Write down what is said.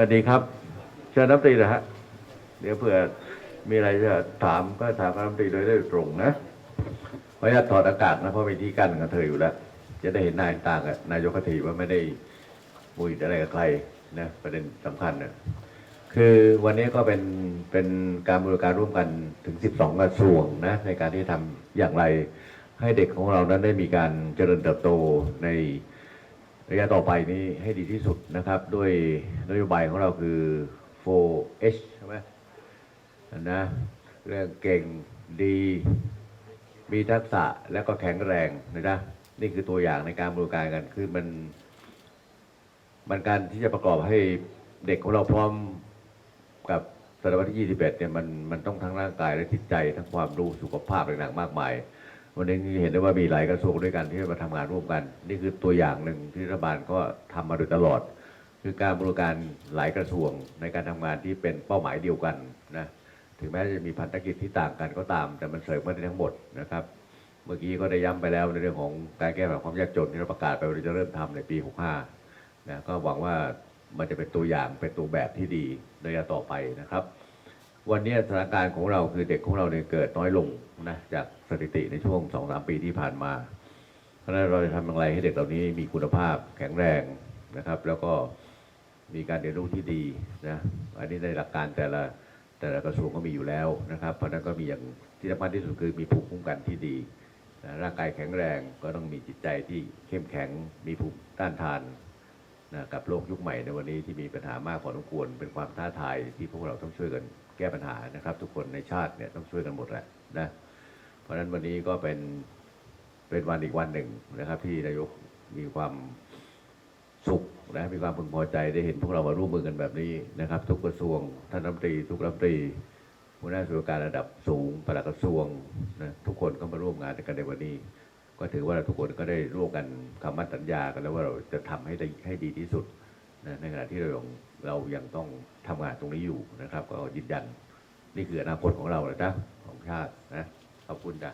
วัสดีครับเชิญน้ำตีนะฮะเดี๋ยวเผื่อมีอะไรจะถามก็ถามน้ำตีโดยได้ตรงนะขออนุญาตถอดอากาศนะเพราะมีที่กั้นกับเธออยู่แล้ว จะได้เห็นหน้าเห็นตากับนายกรัฐมนตรีว่าไม่ได้มุยอะไรกับใครนะประเด็นสำคัญเนี่ยคือวันนี้ก็เป็นเป็นการบริการร่วมกันถึง 12 กระทรวงนะในการที่ทำอย่างไรให้เด็กของเรานั้นได้มีการเจริญเติบโตใน ระยะต่อไปนี้ให้ดีที่สุดนะครับ ด้วยนโยบายของเราคือ 4H ใช่ไหมนะเรื่องเก่งดี มีทักษะและก็แข็งแรงนะจ๊ะนี่คือตัวอย่างในการบริการกันคือมัน มันการที่จะประกอบให้เด็กของเราพร้อมกับศตวรรษที่ 21 เนี่ยมันมันต้องทั้งร่างกายและจิตใจทั้งความรู้สุขภาพต่างๆมากมาย วันนี้เห็นได้ว่ามีหลายกระทรวงด้วยกันที่มาทำงานร่วมกัน นี่คือตัวอย่างหนึ่งที่รัฐบาลก็ทำมาโดยตลอด คือการบริการหลายกระทรวงในการทำงานที่เป็นเป้าหมายเดียวกันนะถึงแม้จะมีพันธกิจที่ต่างกันก็ตาม แต่มันเสริมกันได้ทั้งหมดนะครับ เมื่อกี้ก็ได้ย้ำไปแล้วในเรื่องของการแก้ปัญหาความยากจนที่เราประกาศไปว่าเราจะเริ่มทำในปี 65นะก็หวังว่ามันจะเป็นตัวอย่างเป็นตัวแบบที่ดีในระยะต่อไปนะครับ วันนี้สถานการณ์ของเราคือเด็กของเราเนี่ยเกิดน้อยลงนะจากสถิติในช่วงสองสามปีที่ผ่านมา เพราะฉะนั้นเราจะทำอย่างไรให้เด็กเหล่านี้มีคุณภาพแข็งแรงนะครับ แล้วก็มีการเรียนรู้ที่ดีนะอันนี้ในหลักการแต่ละแต่ละกระทรวงก็มีอยู่แล้วนะครับ เพราะฉะนั้นก็มีอย่างที่สำคัญที่สุดคือมีภูมิคุ้มกันที่ดีนะร่างกายแข็งแรงก็ต้องมีจิตใจที่เข้มแข็งมีภูมิต้านทาน นะกับโลกยุคใหม่ในวันนี้ที่มีปัญหามากพอสมควรเป็นความท้าทายที่พวกเราต้องช่วยกันแก้ปัญหานะครับ ทุกคนในชาติเนี่ยต้องช่วยกันหมดแหละนะเพราะฉะนั้นวันนี้ก็เป็นเป็นวันอีกวันหนึ่งนะครับ ที่นายกมีความสุขนะมีความพึงพอใจได้เห็นพวกเรามาร่วมมือกันแบบนี้นะครับ ทุกกระทรวงท่านรัฐมนตรี ทุกรัฐมนตรีหัวหน้าส่วนรการระดับสูงปลัดกระทรวงนะทุกคนก็มาร่วมงานกันในวันนี้ ก็ถือว่าเราทุกคนก็ได้ร่วมกันคำมั่นสัญญากันแล้วว่าเราจะทำให้ได้ให้ดีที่สุดนะในขณะที่เรายังเรายังต้องทำงานตรงนี้อยู่นะครับ ก็ยืนยันนี่คืออนาคตของเราเลยนะของชาตินะขอบคุณจ้ะ